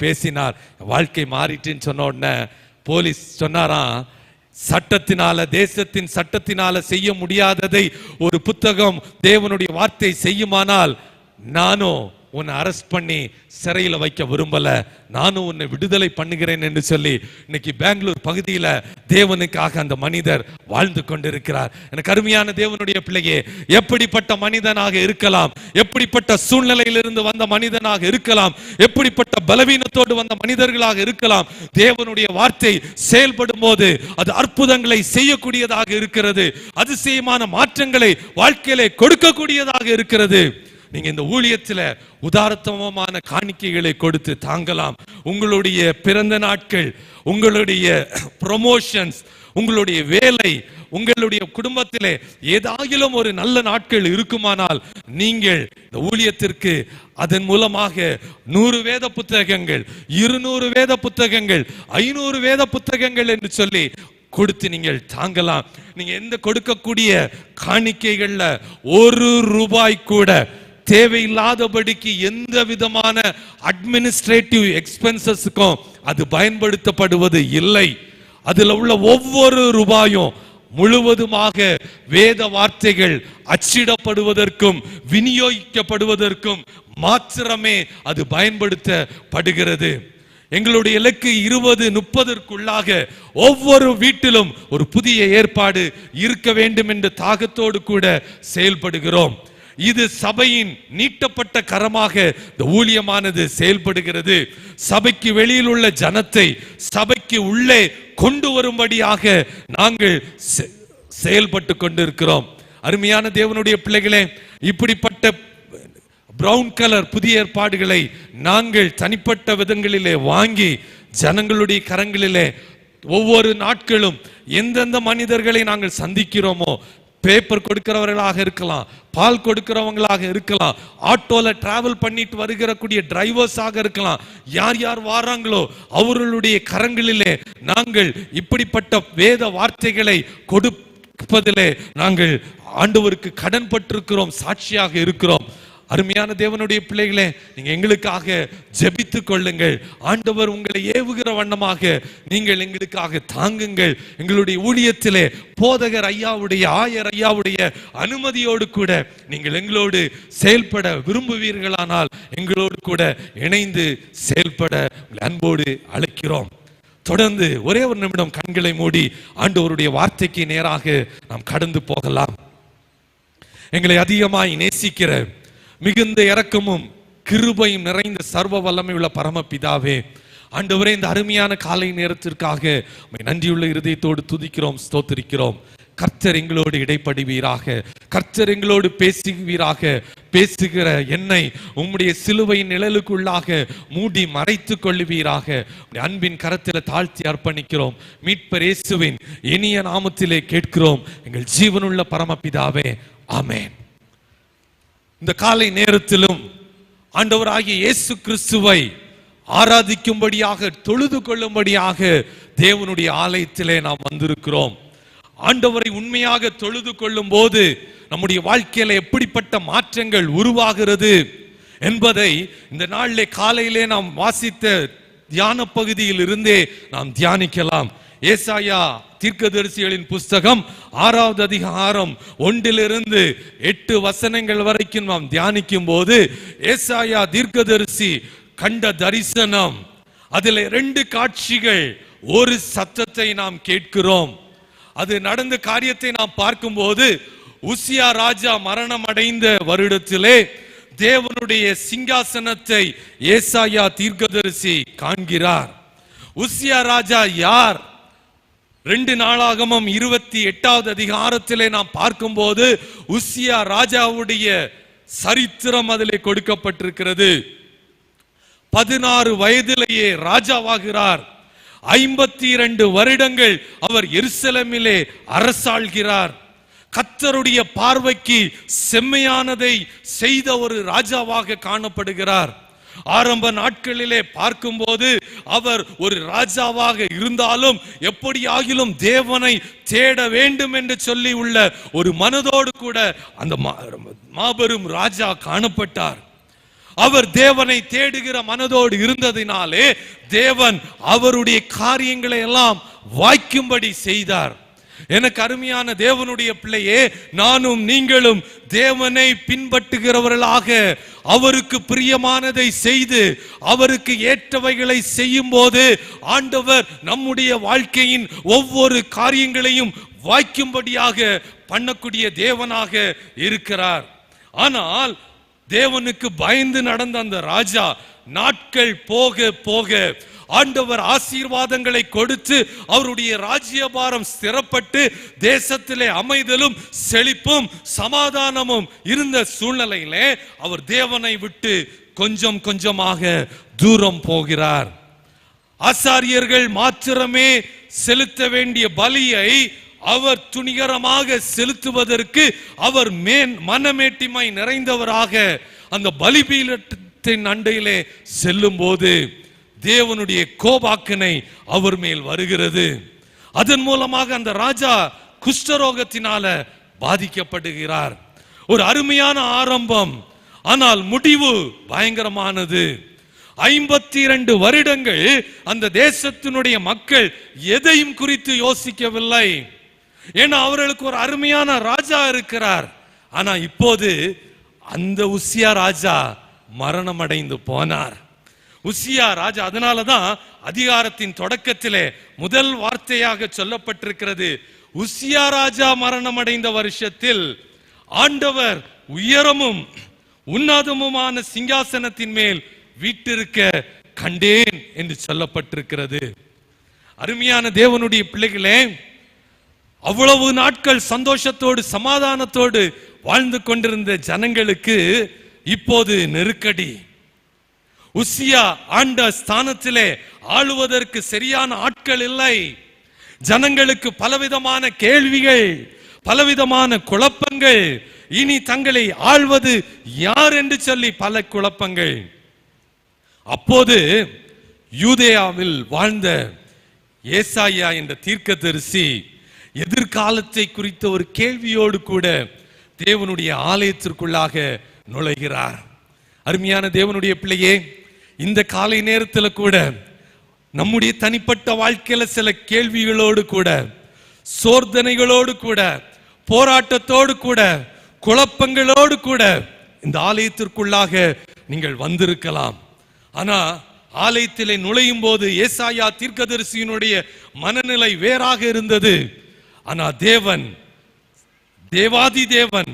பேசினார். வாழ்க்கை மாறிட்டுன்னு சொன்ன உடனே போலீஸ் சொன்னாராம் சட்டத்தினால தேசத்தின் சட்டத்தினால செய்ய முடியாததை ஒரு புத்தகம் தேவனுடைய வார்த்தை செய்யுமானால் நானும் உன்னை அரெஸ்ட் பண்ணி சிறையில் வைக்க விரும்பல. நானும் உன்னை விடுதலை பண்ணுகிறேன் என்று சொல்லி இன்னைக்கு பெங்களூர் பகுதியில் தேவனுக்காக அந்த மனிதர் வாழ்ந்து கொண்டிருக்கிறார். எனக்கு அருமையான தேவனுடைய பிள்ளையே எப்படிப்பட்ட மனிதனாக இருக்கலாம்? எப்படிப்பட்ட சூழ்நிலையிலிருந்து வந்த மனிதனாக இருக்கலாம்? எப்படிப்பட்ட பலவீனத்தோடு வந்த மனிதர்களாக இருக்கலாம்? தேவனுடைய வார்த்தை செயல்படும் போது அது அற்புதங்களை செய்யக்கூடியதாக இருக்கிறது. அதிசயமான மாற்றங்களை வாழ்க்கையிலே கொடுக்கக்கூடியதாக இருக்கிறது. நீங்கள் இந்த ஊழியத்துல உதாரத்தமமான காணிக்கைகளை கொடுத்து தாங்கலாம். உங்களுடைய பிறந்த நாட்கள் உங்களுடைய ப்ரொமோஷன்ஸ் உங்களுடைய வேலை உங்களுடைய குடும்பத்திலே ஏதாகிலும் ஒரு நல்ல நாட்கள் இருக்குமானால் நீங்கள் இந்த ஊழியத்திற்கு அதன் மூலமாக நூறு வேத புத்தகங்கள் இருநூறு வேத புத்தகங்கள் ஐநூறு வேத புத்தகங்கள் என்று சொல்லி கொடுத்து நீங்கள் தாங்கலாம். நீங்க எந்த கொடுக்கக்கூடிய காணிக்கைகள்ல ஒரு ரூபாய் கூட தேவையில்லாதபடிக்கு எந்த விதமான அட்மினிஸ்ட்ரேட்டிவ் எக்ஸ்பென்சஸுக்கும் அது பயன்படுத்தப்படுவது இல்லை. அதில் உள்ள ஒவ்வொரு ரூபாயும் முழுவதுமாக வேத வார்த்தைகள் அச்சிடப்படுவதற்கும் விநியோகிக்கப்படுவதற்கும் மாத்திரமே அது பயன்படுத்தப்படுகிறது. எங்களுடைய இலக்கு இருபது முப்பதற்குள்ளாக ஒவ்வொரு வீட்டிலும் ஒரு புதிய ஏற்பாடு இருக்க வேண்டும் என்ற தாகத்தோடு கூட செயல்படுகிறோம். இது சபையின் நீட்டப்பட்ட கரமாக இந்த ஊழியமானது செயல்படுகிறது. சபைக்கு வெளியில் உள்ள ஜனத்தை சபைக்கு உள்ளே கொண்டு வரும்படியாக நாங்கள் செ- செயல்பட்டு கொண்டிருக்கிறோம். அருமையான தேவனுடைய பிள்ளைகளே இப்படிப்பட்ட பிரவுன் கலர் புதிய ஏற்பாடுகளை நாங்கள் தனிப்பட்ட விதங்களிலே வாங்கி ஜனங்களுடைய கரங்களிலே ஒவ்வொரு நாட்களும் எந்தெந்த மனிதர்களை நாங்கள் சந்திக்கிறோமோ பேப்பர் கொடுக்கிறவர்களாக இருக்கலாம் பால் கொடுக்கிறவங்களாக இருக்கலாம் ஆட்டோல டிராவல் பண்ணிட்டு வருகிறக்கூடிய டிரைவர்ஸாக இருக்கலாம். யார் யார் வாராங்களோ அவர்களுடைய கரங்களிலே நாங்கள் இப்படிப்பட்ட வேத வார்த்தைகளை கொடுப்பதிலே நாங்கள் ஆண்டவருக்கு கடன் பட்டிருக்கிறோம் சாட்சியாக இருக்கிறோம். அருமையான தேவனுடைய பிள்ளைகளே நீங்க எங்களுக்காக ஜெபித்து கொள்ளுங்கள். ஆண்டவர் உங்களை ஏவுகிற வண்ணமாக நீங்கள் எங்களுக்காக தாங்குங்கள். எங்களுடைய ஊழியத்திலே போதகர் ஐயாவுடைய ஆயர் ஐயாவுடைய அனுமதியோடு கூட நீங்கள் எங்களோடு செயல்பட விரும்புவீர்களானால் எங்களோடு கூட இணைந்து செயல்பட உங்களை அன்போடு அழைக்கிறோம். தொடர்ந்து ஒரே ஒரு நிமிடம் கண்களை மூடி ஆண்டவருடைய வார்த்தைக்கு நேராக நாம் கடந்து போகலாம். எங்களை அதிகமாய் நேசிக்கிற மிகுந்த இரக்கமும் கிருபையும் நிறைந்த சர்வ வல்லமை உள்ள பரமபிதாவே. ஆண்டவரே இந்த அருமையான காலை நேரத்திற்காக நன்றியுள்ள இருதயத்தோடு துதிக்கிறோம் ஸ்தோத்திரிக்கிறோம். கர்த்தர் எங்களோடு இடைப்படுவீராக. கர்த்தர் எங்களோடு பேசுவீராக. பேசுகிற என்னை உம்முடைய சிலுவையின் நிழலுக்குள்ளாக மூடி மறைத்துக் கொள்ளுவீராக. அன்பின் கரத்தில் தாழ்த்தி அர்ப்பணிக்கிறோம். மீட்பர் இயேசுவின் இனிய நாமத்திலே கேட்கிறோம். எங்கள் ஜீவனுள்ள பரமபிதாவே. ஆமேன். இந்த காலை நேரத்திலும் ஆண்டவராகிய இயேசு கிறிஸ்துவை ஆராதிக்கும்படியாக தொழுது கொள்ளும்படியாக தேவனுடைய ஆலயத்திலே நாம் வந்திருக்கிறோம். ஆண்டவரை உண்மையாக தொழுது கொள்ளும் போது நம்முடைய வாழ்க்கையில எப்படிப்பட்ட மாற்றங்கள் உருவாகிறது என்பதை இந்த நாளிலே காலையிலே நாம் வாசித்த தியான பகுதியில் இருந்தே நாம் தியானிக்கலாம். ஏசாயா தீர்க்கதரிசிகளின் புஸ்தகம் ஆறாவது அதிகாரம் ஒன்றிலிருந்து எட்டு வசனங்கள் வரைக்கும் நாம் தியானிக்கும் போது ஏசாயா தீர்க்கதரிசி கண்ட தரிசனம். அதில் ரெண்டு காட்சிகள் ஒரு சத்தத்தை நாம் கேட்கிறோம். அது நடந்த காரியத்தை நாம் பார்க்கும்போது உசியா ராஜா மரணம் அடைந்த வருடத்திலே தேவனுடைய சிங்காசனத்தை ஏசாயா தீர்க்கதரிசி காண்கிறார். உசியா ராஜா யார்? ரெண்டு நாளாகமும் இருபத்தி எட்டாவது அதிகாரத்திலே நாம் பார்க்கும்போது உசியா ராஜாவுடைய சரித்திரம் அதில் கொடுக்கப்பட்டிருக்கிறது. பதினாறு வயதிலேயே ராஜாவாகிறார். ஐம்பத்தி இரண்டு வருடங்கள் அவர் எருசலேமிலே அரசாள்கிறார். கத்தருடைய பார்வைக்கு செம்மையானதை செய்த ஒரு ராஜாவாக காணப்படுகிறார். ஆரம்ப நாட்களிலே பார்க்கும்போது அவர் ஒரு ராஜாவாக இருந்தாலும் எப்படியாகிலும் தேவனை தேட வேண்டும் என்று சொல்லி உள்ள ஒரு மனதோடு கூட அந்த மா- மாபெரும் ராஜா காணப்பட்டார். அவர் தேவனை தேடுகிற மனதோடு இருந்ததினாலே தேவன் அவருடைய காரியங்களை எல்லாம் வாய்க்கும்படி செய்தார். எனக்கு அருமையான தேவனுடைய பிள்ளையே நானும் நீங்களும் தேவனை பின்பற்றுகிறவர்களாக அவருக்கு பிரியமானதை செய்து அவருக்கு ஏற்றவைகளை செய்யும் போது ஆண்டவர் நம்முடைய வாழ்க்கையின் ஒவ்வொரு காரியங்களையும் வாய்க்கும்படியாக பண்ணக்கூடிய தேவனாக இருக்கிறார். ஆனால் தேவனுக்கு பயந்து நடந்த அந்த ராஜா நாட்கள் போக போக ஆண்டவர் ஆசீர்வாதங்களை கொடுத்து அவருடைய ராஜ்யபாரம் ஸ்திரப்பட்டு தேசத்திலே அமைதலும் செழிப்பும் சமாதானமும் இருந்த சூழ்நிலையிலே அவர் தேவனை விட்டு கொஞ்சம் கொஞ்சமாக தூரம் போகிறார். ஆசாரியர்கள் மாத்திரமே செலுத்த வேண்டிய பலியை அவர் துணிகரமாக செலுத்துவதற்கு அவர் மேன் மனமேட்டிமை நிறைந்தவராக அந்த பலிபீலத்தின் அண்டையிலே செல்லும் போது தேவனுடைய கோபாக்கினை அவர் மேல் வருகிறது. அதன் மூலமாக அந்த ராஜா குஷ்டரோகத்தினால பாதிக்கப்படுகிறார். ஒரு அருமையான ஆரம்பம். ஆனால் முடிவு பயங்கரமானது. ஐம்பத்தி இரண்டு வருடங்கள் அந்த தேசத்தினுடைய மக்கள் எதையும் குறித்து யோசிக்கவில்லை. ஏன்னா அவர்களுக்கு ஒரு அருமையான ராஜா இருக்கிறார். ஆனா இப்போது அந்த உசியா ராஜா மரணம் அடைந்து போனார். உசியா ராஜா. அதனாலதான் அதிகாரத்தின் தொடக்கத்திலே முதல் வார்த்தையாக சொல்லப்பட்டிருக்கிறது உசியா ராஜா மரணம் அடைந்த வருஷத்தில் ஆண்டவர் உயரமும் உன்னதமுமான சிங்காசனத்தின் மேல் வீட்டிருக்க கண்டேன் என்று சொல்லப்பட்டிருக்கிறது. அருமையான தேவனுடைய பிள்ளைகளே அவ்வளவு நாட்கள் சந்தோஷத்தோடு சமாதானத்தோடு வாழ்ந்து கொண்டிருந்த ஜனங்களுக்கு இப்போது நெருக்கடி. உசியா ஆண்ட ஸ்தானத்திலே ஆளுவதற்கு சரியான ஆட்கள் இல்லை. ஜனங்களுக்கு பலவிதமான கேள்விகள் பலவிதமான குழப்பங்கள். இனி தங்களை ஆள்வது யார் என்று சொல்லி பல குழப்பங்கள். அப்போது யூதேயாவில் வாழ்ந்த ஏசாயா என்ற தீர்க்கதரிசி எதிர்காலத்தை குறித்த ஒரு கேள்வியோடு கூட தேவனுடைய ஆலயத்திற்குள்ளாக நுழைகிறார். அருமையான தேவனுடைய பிள்ளையே இந்த காலை நேரத்தில் கூட நம்முடைய தனிப்பட்ட வாழ்க்கையில சில கேள்விகளோடு கூட சோர்தனைகளோடு கூட போராட்டத்தோடு கூட குழப்பங்களோடு கூட இந்த ஆலயத்திற்குள்ளாக நீங்கள் வந்திருக்கலாம். ஆனா ஆலயத்திலே நுழையும் போது ஏசாயா தீர்க்கதரிசியினுடைய மனநிலை வேறாக இருந்தது. ஆனா தேவன் தேவாதி தேவன்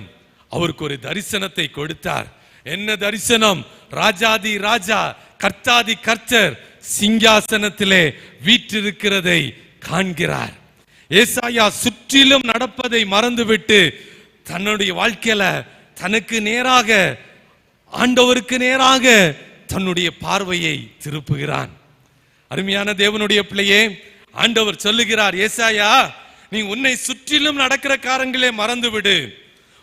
அவருக்கு ஒரு தரிசனத்தை கொடுத்தார். என்ன தரிசனம்? ராஜாதி ராஜா கர்த்தாதி கர்த்தர் சிங்காசனத்திலே வீற்றிருக்கிறதை காண்கிறார். ஏசாயா சுற்றிலும் நடப்பதை மறந்துவிட்டு தன்னுடைய வாழ்க்கையில தனக்கு நேராக ஆண்டவருக்கு நேராக தன்னுடைய பார்வையை திருப்புகிறான். அருமையான தேவனுடைய பிள்ளையே ஆண்டவர் சொல்லுகிறார் ஏசாயா நீ உன்னை சுற்றிலும் நடக்கிற காரங்களே மறந்து விடு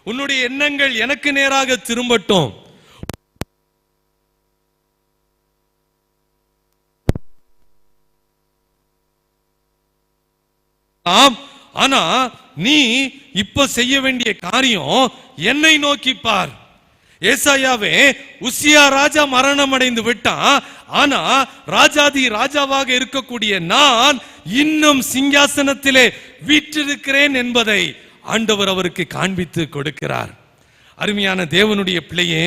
உன்னுடைய எண்ணங்கள் எனக்கு நேராக திரும்பட்டும். ஆம் ஆனா நீ இப்ப செய்ய வேண்டிய காரியம் என்னை நோக்கி பார். ஏசாயாவே உசியா ராஜா மரணம் அடைந்து விட்டான். ஆனா ராஜாதி ராஜாவாக இருக்கக்கூடிய நான் இன்னும் சிங்காசனத்திலே வீற்றிருக்கிறேன் என்பதை ஆண்டவர் அவருக்கு காண்பித்து கொடுக்கிறார். அருமையான தேவனுடைய பிள்ளையே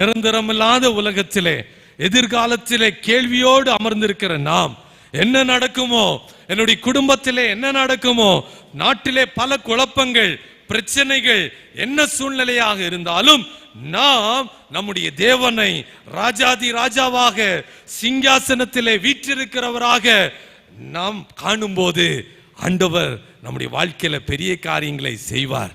நிரந்தரமில்லாத உலகத்திலே எதிர்காலத்திலே கேள்வியோடு அமர்ந்திருக்கிற நாம் என்ன நடக்குமோ? என்னுடைய குடும்பத்திலே என்ன நடக்குமோ? நாட்டிலே பல குழப்பங்கள் பிரச்சனைகள் என்ன சூழ்நிலையாக இருந்தாலும் நாம் நம்முடைய தேவனை ராஜாதி ராஜாவாக சிங்காசனத்திலே வீற்றிருக்கிறவராக நாம் காணும்போது ஆண்டவர் நம்முடைய வாழ்க்கையில பெரிய காரியங்களை செய்வார்.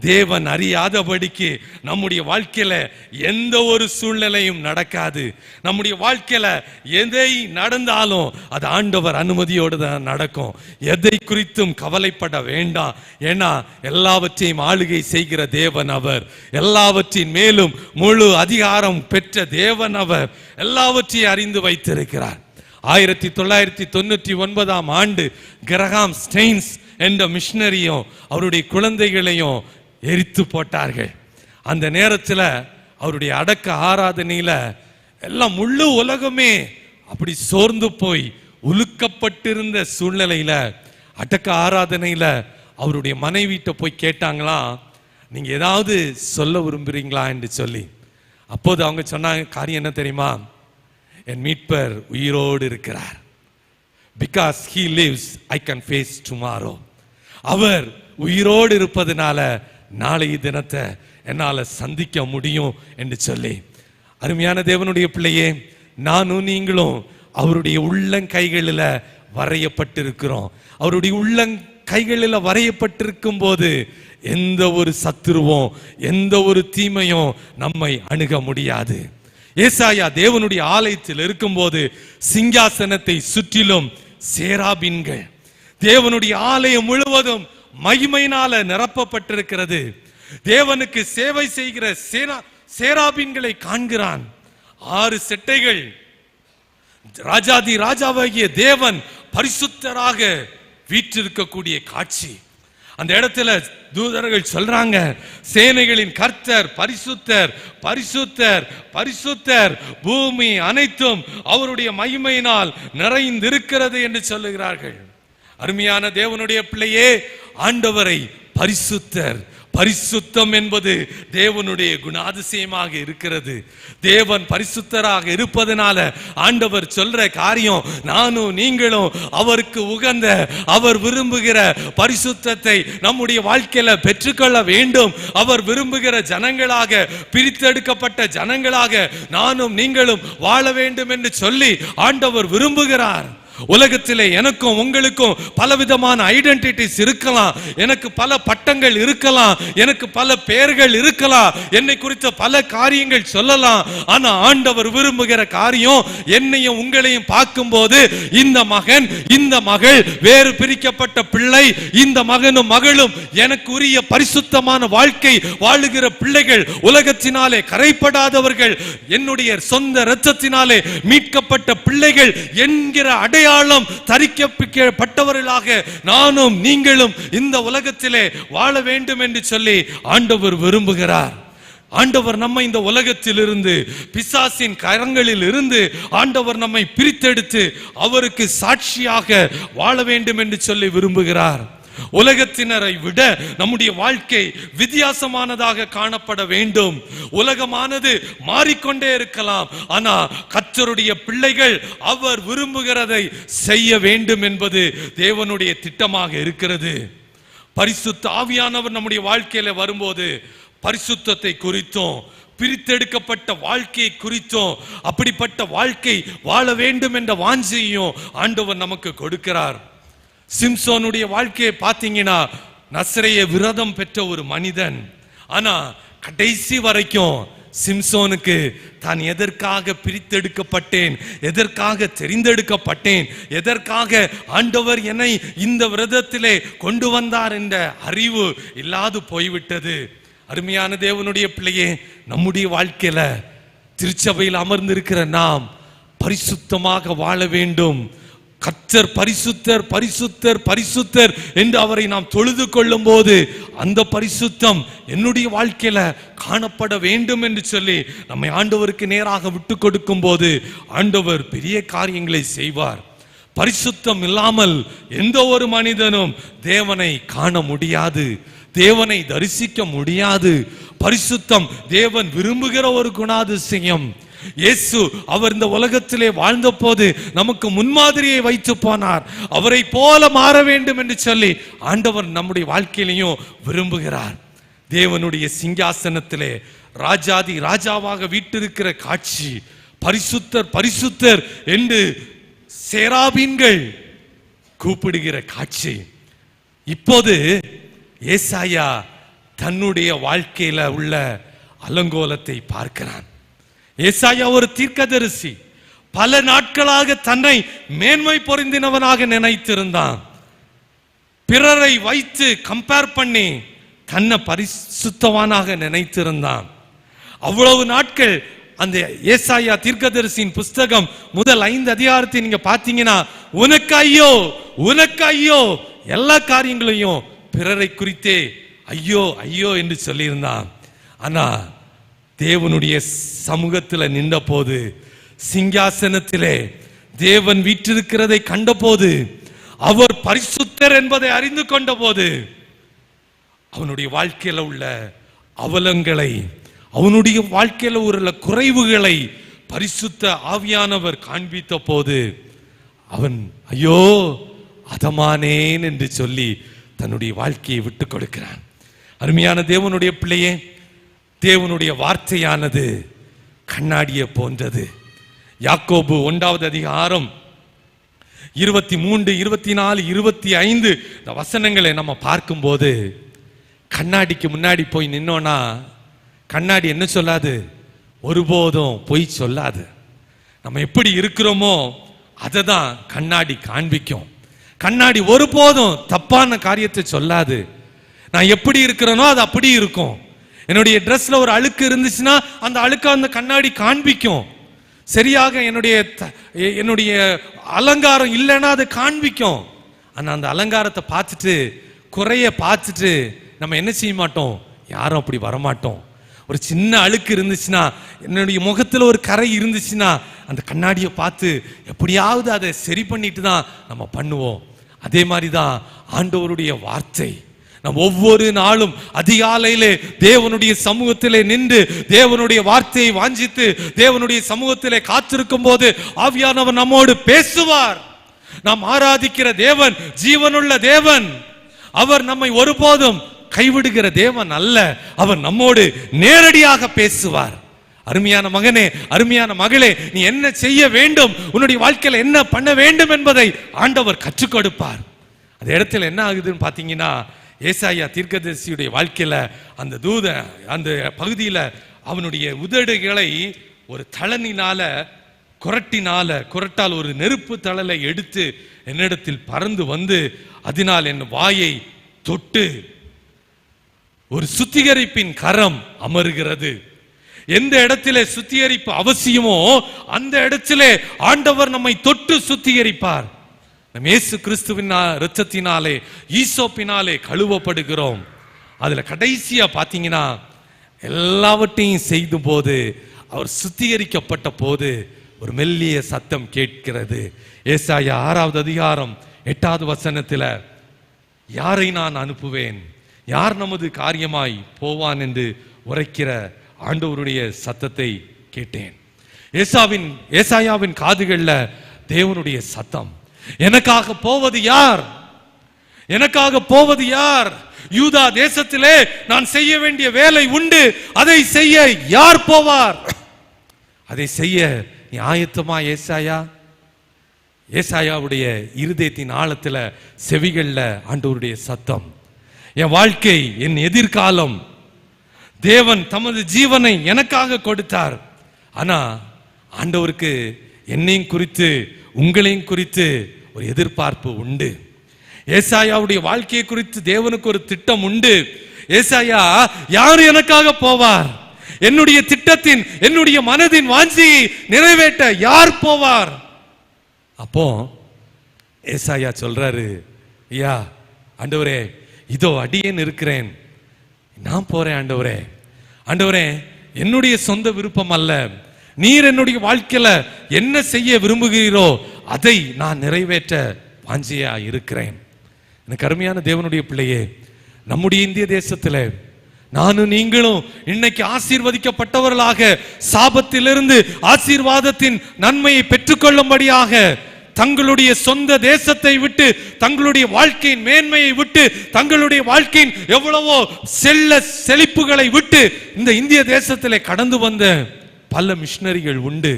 தேவன் அறியாதபடிக்கு நம்முடைய வாழ்க்கையில் எந்த ஒரு சூழ்நிலையும் நடக்காது. நம்முடைய வாழ்க்கையில் எதை நடந்தாலும் அது ஆண்டவர் அனுமதியோடு தான் நடக்கும். எதை குறித்தும் கவலைப்பட வேண்டாம். ஏன்னா எல்லாவற்றையும் ஆளுகை செய்கிற தேவன் அவர். எல்லாவற்றின் மேலும் முழு அதிகாரம் பெற்ற தேவன் அவர். எல்லாவற்றையும் அறிந்து வைத்திருக்கிறார். ஆயிரத்தி தொள்ளாயிரத்தி தொண்ணூற்றி ஒன்பதாம் ஆண்டு கிரகாம் ஸ்டெயின்ஸ் என்ற மிஷினரியும் அவருடைய குழந்தைகளையும் எரித்து போட்டார்கள். அந்த நேரத்தில் அவருடைய அடக்க ஆராதனையில் எல்லாம் முழு உலகமே அப்படி சோர்ந்து போய் உலுக்கப்பட்டிருந்த சூழ்நிலையில் அடக்க ஆராதனையில் அவருடைய மனைவிட்ட போய் கேட்டாங்களாம் நீங்கள் ஏதாவது சொல்ல விரும்புகிறீங்களா என்று சொல்லி. அப்போது அவங்க சொன்னாங்க காரியம் என்ன தெரியுமா? என் மீட்பர் உயிரோடு இருக்கிறார். Because he lives I can face tomorrow அவர் உயிரோடு இருப்பதனால நாளைய தினத்தை என்னால் சந்திக்க முடியும் என்று சொல்லி. அருமையான தேவனுடைய பிள்ளையே நானும் நீங்களும் அவருடைய உள்ளங்கைகளில் வரையப்பட்டிருக்கிறோம். அவருடைய உள்ளங்கைகளில் வரையப்பட்டிருக்கும் போது எந்த ஒரு சத்துருவும் எந்த ஒரு தீமையும் நம்மை அணுக முடியாது. ஏசாயா தேவனுடைய ஆலயத்தில் இருக்கும்போது சிங்காசனத்தை சுற்றிலும் சேராபின்கள். தேவனுடைய ஆலயம் முழுவதும் மகிமையினால நிரப்பப்பட்டிருக்கிறது. தேவனுக்கு சேவை செய்கிற சேனா சேராபின்களை காண்கிறான். ஆறு செட்டைகள். ராஜாதி ராஜாவாகிய தேவன் பரிசுத்தராக வீற்றிருக்கக்கூடிய காட்சி. அந்த இடத்துல தூதர்கள் சொல்றாங்க சேனைகளின் கர்த்தர் பரிசுத்தர் பரிசுத்தர் பரிசுத்தர் பூமி அனைத்தும் அவருடைய மகிமையினால் நிறைந்திருக்கிறது என்று சொல்லுகிறார்கள். அருமையான தேவனுடைய பிள்ளையே ஆண்டவரை பரிசுத்தர். பரிசுத்தம் என்பது தேவனுடைய குணாதிசயமாக இருக்கிறது. தேவன் பரிசுத்தராக இருப்பதனால ஆண்டவர் சொல்ற காரியம் நானும் நீங்களும் அவருக்கு உகந்த அவர் விரும்புகிற பரிசுத்தத்தை நம்முடைய வாழ்க்கையில பெற்றுக்கொள்ள வேண்டும். அவர் விரும்புகிற ஜனங்களாக பிரித்தெடுக்கப்பட்ட ஜனங்களாக நானும் நீங்களும் வாழ வேண்டும் என்று சொல்லி ஆண்டவர் விரும்புகிறார். உலகத்திலே எனக்கும் உங்களுக்கும் பலவிதமான ஐடென்டிட்டிஸ் இருக்கலாம். எனக்கு பல பட்டங்கள் இருக்கலாம். எனக்கு பல பெயர்கள் இருக்கலாம். என்னை குறித்த பல காரியங்கள் சொல்லலாம். ஆனா ஆண்டவர் விரும்புகிற காரியம் என்னையும் உங்களையும் பார்க்கும்போது இந்த மகன் இந்த மகள் வேறு பிரிக்கப்பட்ட பிள்ளை இந்த மகனும் மகளும் எனக்கு உரிய பரிசுத்தமான வாழ்க்கை வாழுகிற பிள்ளைகள் உலகத்தினாலே கரைப்படாதவர்கள் என்னுடைய சொந்த இரத்தத்தினாலே மீட்கப்பட்ட பிள்ளைகள் என்கிற அடையாளம் தரிக்கப்பட்டவர்களாக நானும் நீங்களும் இந்த உலகத்திலே வாழ வேண்டும் என்று சொல்லி ஆண்டவர் விரும்புகிறார். ஆண்டவர் நம்மை இந்த உலகத்திலிருந்து பிசாசின் கரங்களில் இருந்து ஆண்டவர் நம்மை பிரித்தெடுத்து அவருக்கு சாட்சியாக வாழ வேண்டும் என்று சொல்லி விரும்புகிறார். உலகத்தினரை விட நம்முடைய வாழ்க்கை வித்தியாசமானதாக காணப்பட வேண்டும். உலகமானது மாறிக்கொண்டே இருக்கலாம். ஆனா கத்தருடைய பிள்ளைகள் அவர் விரும்புகிறதை செய்ய வேண்டும் என்பது தேவனுடைய திட்டமாக இருக்கிறது. பரிசுத்த ஆவியானவர் நம்முடைய வாழ்க்கையில வரும்போது பரிசுத்தத்தை குறித்தும். பிரித்தெடுக்கப்பட்ட வாழ்க்கையை குறித்தும். அப்படிப்பட்ட வாழ்க்கை வாழ வேண்டும் என்ற வாஞ்சையும் ஆண்டவர் நமக்கு கொடுக்கிறார். சிம்சோனுடைய வாழ்க்கையை பார்த்தீங்கன்னா நசரைய விரதம் பெற்ற ஒரு மனிதன். ஆனா கடைசி வரைக்கும் சிம்சோனுக்கு தான் எதற்காக பிரித்தெடுக்கப்பட்டேன் எதற்காக தெரிந்தெடுக்கப்பட்டேன் எதற்காக ஆண்டவர் என்னை இந்த விரதத்திலே கொண்டு வந்தார் என்ற அறிவு இல்லாது போய்விட்டது. அருமையான தேவனுடைய பிள்ளையே நம்முடைய வாழ்க்கையில திருச்சபையில் அமர்ந்திருக்கிற நாம் பரிசுத்தமாக வாழ வேண்டும். கர்த்தர் பரிசுத்தர் பரிசுத்தர் பரிசுத்தர் என்று அவரை நாம் தொழுது கொள்ளும் போது அந்த பரிசுத்தம் என்னுடைய வாழ்க்கையில காணப்பட வேண்டும் என்று சொல்லி நம்மை ஆண்டவருக்கு நேராக விட்டு கொடுக்கும் போது ஆண்டவர் பெரிய காரியங்களை செய்வார். பரிசுத்தம் இல்லாமல் எந்த ஒரு மனிதனும் தேவனை காண முடியாது தேவனை தரிசிக்க முடியாது. பரிசுத்தம் தேவன் விரும்புகிற ஒரு குணாதிசயம். இயேசு அவர் இந்த உலகத்திலே வாழ்ந்த போது நமக்கு முன்மாதிரியை வைத்து போனார். அவரை போல மாற வேண்டும் என்று சொல்லி ஆண்டவர் நம்முடைய வாழ்க்கையிலையும் விரும்புகிறார். தேவனுடைய சிங்காசனத்திலே ராஜாதி ராஜாவாக வீட்டிருக்கிற காட்சி பரிசுத்தர் பரிசுத்தர் என்று சேராபீன்கள் கூப்பிடுகிற காட்சி. இப்போது ஏசாயா தன்னுடைய வாழ்க்கையில உள்ள அலங்கோலத்தை பார்க்கிறான். ஏசாயா ஒரு தீர்க்கதரிசி. பல நாட்களாக தன்னை மேன்மை பொருந்தினவனாக நினைத்திருந்தான். பிறரை வைத்து கம்பேர் பண்ணி தன்னை பரிசுத்தவானாக நினைத்திருந்தான். அவ்வளவு நாட்கள் அந்த ஏசாயா தீர்க்கதரிசியின் புஸ்தகம் முதல் ஐந்து அதிகாரத்தை நீங்க பார்த்தீங்கன்னா உனக்கு ஐயோ உனக்கு ஐயோ எல்லா காரியங்களையும் பிறரை குறித்தே ஐயோ ஐயோ என்று சொல்லியிருந்தான். ஆனா தேவனுடைய சமூகத்தில் நின்றபோது சிங்காசனத்திலே தேவன் வீற்றிருக்கிறதை கண்டபோது அவர் பரிசுத்தர் என்பதை அறிந்து கொண்டபோது அவனுடைய வாழ்க்கையில உள்ள அவலங்களை அவனுடைய வாழ்க்கையில உள்ள குறைவுகளை பரிசுத்த ஆவியானவர் காண்பித்த போது அவன் ஐயோ அதமானேன் என்று சொல்லி தன்னுடைய வாழ்க்கையை விட்டு கொடுக்கிறான். அருமையான தேவனுடைய பிள்ளையே தேவனுடைய வார்த்தையானது கண்ணாடியை போன்றது. யாக்கோபு ஒன்றாவது அதிகாரம் இருபத்தி மூன்று இருபத்தி நாலு இருபத்தி ஐந்து இந்த வசனங்களை நம்ம பார்க்கும்போது கண்ணாடிக்கு முன்னாடி போய் நின்னோன்னா கண்ணாடி என்ன சொல்லாது? ஒருபோதும் பொய் சொல்லாது. நம்ம எப்படி இருக்கிறோமோ அதை தான் கண்ணாடி காண்பிக்கும். கண்ணாடி ஒருபோதும் தப்பான காரியத்தை சொல்லாது. நான் எப்படி இருக்கிறேனோ அது அப்படி இருக்கும். என்னுடைய ட்ரெஸ்ல ஒரு அழுக்கு இருந்துச்சுன்னா அந்த அழுக்கை அந்த கண்ணாடி காண்பிக்கும். சரியாக என்னுடைய த- எ- என்னுடைய அலங்காரம் இல்லைன்னா அது காண்பிக்கும். ஆனால் அந்த அலங்காரத்தை பார்த்துட்டு குறைய பார்த்துட்டு நம்ம என்ன செய்ய மாட்டோம்? யாரும் அப்படி வரமாட்டோம். ஒரு சின்ன அழுக்கு இருந்துச்சுன்னா என்னுடைய முகத்தில் ஒரு கரை இருந்துச்சுன்னா அந்த கண்ணாடியை பார்த்து எப்படியாவது அதை சரி பண்ணிட்டு தான் நம்ம பண்ணுவோம். அதே மாதிரி தான் ஆண்டவருடைய வார்த்தை. நாம் ஒவ்வொரு நாளும் அதிகாலையிலே தேவனுடைய சமூகத்திலே நின்று தேவனுடைய வார்த்தையை வாஞ்சித்து தேவனுடைய சமூகத்திலே காத்திருக்கும் போது ஆவியானவர் நம்மோடு பேசுவார். நாம் ஆராதிக்கிற தேவன் ஜீவனுள்ள தேவன். அவர் நம்மை ஒருபோதும் கைவிடுகிற தேவன் அல்ல. அவர் நம்மோடு நேரடியாக பேசுவார். அருமையான மகனே அருமையான மகளே நீ என்ன செய்ய வேண்டும்? உன்னுடைய வாழ்க்கையில என்ன பண்ண வேண்டும் என்பதை ஆண்டவர் கற்றுக் கொடுப்பார். அந்த இடத்துல என்ன ஆகுதுன்னு பார்த்தீங்கன்னா ஏசாயா தீர்க்கதரிசியுடைய வாழ்க்கையில அந்த தூத அந்த பகுதியில அவனுடைய உதடுகளை ஒரு தளனினால குரட்டினால குரட்டால் ஒரு நெருப்பு தழலை எடுத்து என்னிடத்தில் பறந்து வந்து அதனால் என் வாயை தொட்டு ஒரு சுத்திகரிப்பின் கரம் அமருகிறது. எந்த இடத்திலே சுத்திகரிப்பு அவசியமோ அந்த இடத்திலே ஆண்டவர் நம்மை தொட்டு சுத்திகரிப்பார். நம் இயேசு கிறிஸ்துவின் இரத்தத்தினாலே ஈசோப்பினாலே கழுவப்படுகிறோம். அதுல கடைசியா பாத்தீங்கன்னா எல்லாவற்றையும் செய்தும் போது அவர் சுத்திகரிக்கப்பட்ட போது ஒரு மெல்லிய சத்தம் கேட்கிறது. ஏசாயா ஆறாவது அதிகாரம் எட்டாவது வசனத்துல யாரை நான் அனுப்புவேன்? யார் நமது காரியமாய் போவான் என்று உரைக்கிற ஆண்டவருடைய சத்தத்தை கேட்டேன். ஏசாவின் ஏசாயாவின் காதுகளில் தேவனுடைய சத்தம். எனக்காக போவது யார்? எனக்காக போவது யார்? யூதா தேசத்திலே நான் செய்ய வேண்டிய வேலை உண்டு. அதை செய்ய யார் போவார்? அதை செய்ய நியாயத்தமா ஏசாயா? ஏசாயாவுடைய இருதயத்தின் ஆழத்துல செவிகள்ல ஆண்டவருடைய சத்தம். என் வாழ்க்கை என் எதிர்காலம். தேவன் தமது ஜீவனை எனக்காக கொடுத்தார். ஆனா ஆண்டவருக்கு என்னையும் குறித்து உங்களையும் குறித்து ஒரு எதிர்பார்ப்பு உண்டு. ஏசாயாவுடைய வாழ்க்கையை குறித்து தேவனுக்கு ஒரு திட்டம் உண்டு. ஏசாயா யார் எனக்காக போவார்? என்னுடைய திட்டத்தின் என்னுடைய மனதின் வாஞ்சியை நிறைவேற்ற யார் போவார்? அப்போ ஏசாயா சொல்றாரு ஐயா ஆண்டவரே இதோ அடியேன் இருக்கிறேன். நான் போறேன் ஆண்டவரே. ஆண்டவரே என்னுடைய சொந்த விருப்பம் அல்ல. நீர் என்னுடைய வாழ்க்கையில என்ன செய்ய விரும்புகிறீரோ அதை நான் நிறைவேற்ற வாஞ்சியா இருக்கிறேன். எனக்கு அருமையான தேவனுடைய பிள்ளையே நம்முடைய இந்திய தேசத்தில் நானும் நீங்களும் இன்னைக்கு ஆசீர்வதிக்கப்பட்டவர்களாக சாபத்திலிருந்து ஆசீர்வாதத்தின் நன்மையை பெற்றுக்கொள்ளும்படியாக தங்களுடைய சொந்த தேசத்தை விட்டு தங்களுடைய வாழ்க்கையின் மேன்மையை விட்டு தங்களுடைய வாழ்க்கையின் எவ்வளவோ செல்ல செழிப்புகளை விட்டு இந்த இந்திய தேசத்திலே கடந்து வந்த பல மிஷினரிகள் உண்டு.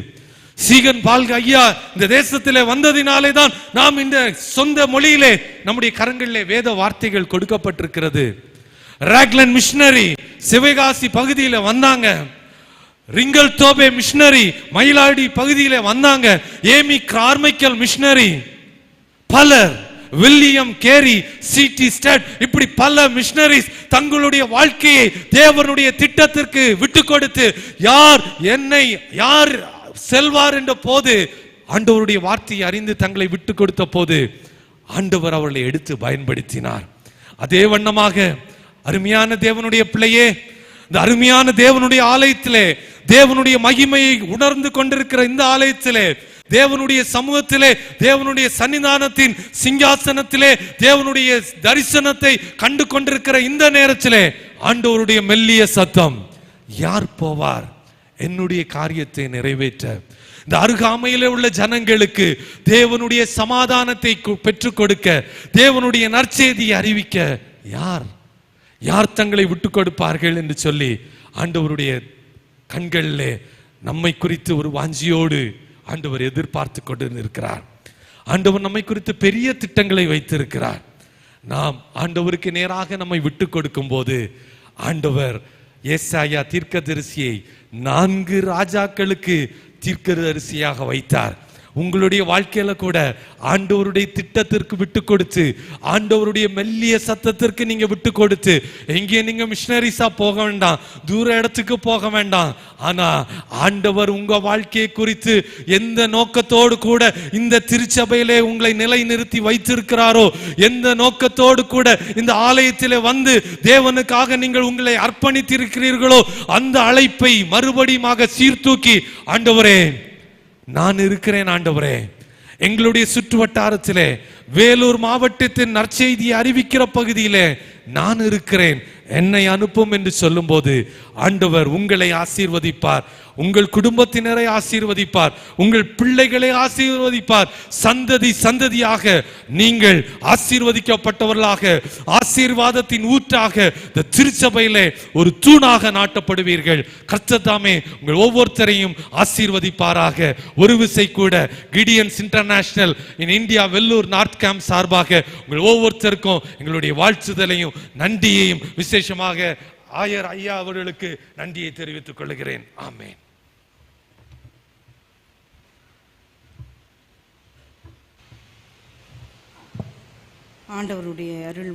சீகன் பால்க ஐயா இந்த தேசத்திலே வந்ததினாலே தான் நாம் இந்த சொந்த மொழியிலே நம்முடைய கரங்களிலே வேத வார்த்தைகள் கொடுக்கப்பட்டிருக்கிறது. ராக்லன் மிஷினரி சிவகாசி பகுதியில் வந்தாங்க. ரிங்கல் தோபே மிஷினரி மயிலாடி பகுதியில் வந்தாங்க. ஏமி கார்மைக்கல் மிஷினரி பலர் வில்லியம் கேரி சிடி ஸ்டட் இப்படி பல மிஷனரிஸ் தங்களுடைய வாழ்க்கையை தேவனுடைய திட்டத்திற்கு விட்டு கொடுத்து யார் என்னை யார் செல்வார் என்ற போது ஆண்டவருடைய வார்த்தையை அறிந்து தங்களை விட்டு கொடுத்த போது ஆண்டவர் அவர்களை எடுத்து பயன்படுத்தினார். அதே வண்ணமாக அருமையான தேவனுடைய பிள்ளையே இந்த அருமையான தேவனுடைய ஆலயத்திலே தேவனுடைய மகிமையை உணர்ந்து கொண்டிருக்கிற இந்த ஆலயத்திலே தேவனுடைய சமூகத்திலே தேவனுடைய சன்னிதானத்தின் சிங்காசனத்திலே தேவனுடைய தரிசனத்தை கண்டு கொண்டிருக்கிற இந்த நேரத்திலே ஆண்டவருடைய மெல்லிய சத்தம் யார் போவார்? என்னுடைய காரியத்தை நிறைவேற்ற. இந்த அருகாமையில் உள்ள ஜனங்களுக்கு தேவனுடைய சமாதானத்தை பெற்றுக் கொடுக்க தேவனுடைய நற்செய்தியை அறிவிக்க யார்? யார் தங்களை விட்டு கொடுப்பார்கள் என்று சொல்லி ஆண்டவருடைய கண்களிலே நம்மை குறித்து ஒரு வாஞ்சியோடு ஆண்டவர் எதிர்பார்த்து கொண்டு இருக்கிறார் ஆண்டவர் நம்மை குறித்து பெரிய திட்டங்களை வைத்திருக்கிறார். நாம் ஆண்டவருக்கு நேராக நம்மை விட்டு கொடுக்கும் போது ஆண்டவர் ஏசாயா தீர்க்கதரிசியை நான்கு ராஜாக்களுக்கு தீர்க்கதரிசியாக வைத்தார். உங்களுடைய வாழ்க்கையில கூட ஆண்டவருடைய திட்டத்திற்கு விட்டு கொடுத்து ஆண்டவருடைய மெல்லிய சத்தத்திற்கு நீங்க விட்டு கொடுத்து எங்கே நீங்க மிஷினரிஸா போக வேண்டாம் தூர இடத்துக்கு போக வேண்டாம். ஆனா ஆண்டவர் உங்க வாழ்க்கையை குறித்து எந்த நோக்கத்தோடு கூட இந்த திருச்சபையிலே உங்களை நிலைநிறுத்தி வைத்திருக்கிறாரோ எந்த நோக்கத்தோடு கூட இந்த ஆலயத்திலே வந்து தேவனுக்காக நீங்கள் உங்களை அர்ப்பணித்திருக்கிறீர்களோ அந்த அழைப்பை மறுபடியுமாக சீர்தூக்கி ஆண்டவரே நான் இருக்கிறேன் ஆண்டவரே. எங்களுடைய சுற்று வட்டாரத்திலே வேலூர் மாவட்டத்தின் நற்செய்தியை அறிவிக்கிற பகுதியிலே நான் இருக்கிறேன். என்னை அனுப்பும் என்று சொல்லும்போது ஆண்டவர் உங்களை ஆசீர்வதிப்பார். உங்கள் குடும்பத்தினரை ஆசீர்வதிப்பார். உங்கள் பிள்ளைகளை ஆசீர்வதிப்பார். சந்ததி சந்ததியாக நீங்கள் ஆசீர்வதிக்கப்பட்டவர்களாக ஆசீர்வாதத்தின் ஊற்றாக இந்த திருச்சபையிலே ஒரு தூணாக நாட்டப்படுவீர்கள். கர்த்தத்தாமே உங்கள் ஒவ்வொருத்தரையும் ஆசீர்வதிப்பாராக. ஒரு விசை கூட Gideons International in India Vellore North Camp சார்பாக உங்கள் ஒவ்வொருத்தருக்கும் எங்களுடைய வாழ்த்துதலையும் நன்றியையும் விசேஷமாக ஆயர் ஐயா அவர்களுக்கு நன்றியை தெரிவித்துக் கொள்கிறேன். ஆமேன். ஆண்டவருடைய அருள்